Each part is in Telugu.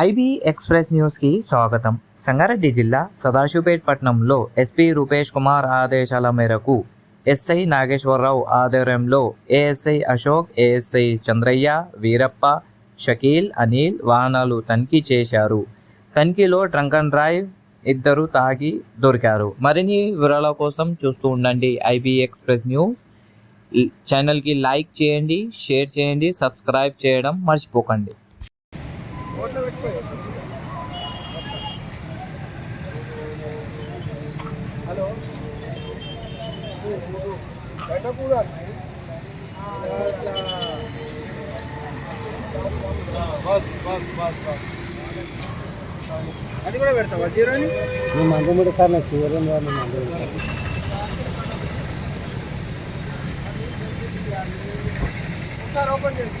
ఐబీ ఎక్స్ప్రెస్ న్యూస్కి స్వాగతం. సంగారెడ్డి జిల్లా సదాశివపేట్ పట్టణంలో ఎస్పీ రూపేష్ కుమార్ ఆదేశాల మేరకు ఎస్ఐ నాగేశ్వరరావు ఆధ్వర్యంలో ఏఎస్ఐ అశోక్ ఏఎస్ఐ చంద్రయ్య వీరప్ప షకీల్ అనిల్ వాహనాలు తనిఖీ చేశారు. తనిఖీలో ట్రంక్ అండ్ డ్రైవ్ ఇద్దరు తాగి దొరికారు. మరిన్ని వివరాల కోసం చూస్తూ ఉండండి ఐబీ ఎక్స్ప్రెస్ న్యూస్. ఛానల్కి లైక్ చేయండి షేర్ చేయండి సబ్స్క్రైబ్ చేయడం మర్చిపోకండి. హలో. బయట కూడా అది కూడా పెడతావా జీరోని నువ్వు మందముడి కాదు నాకు శివరం రాదు మందముడి ఒకసారి ఓపెన్ చేయండి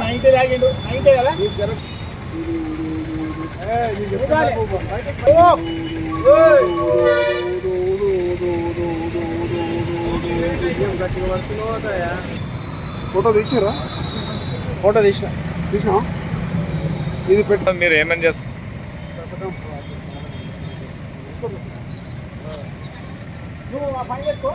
నైన్టీ తాగిండు. నైన్టీ కదా? ఫోటో తీసిరా ఫోటో తీసిన. తీసినా ఇది పెట్టు. మీరు ఏమేమి చేస్తారు నువ్వు ఆ పని చేసుకో.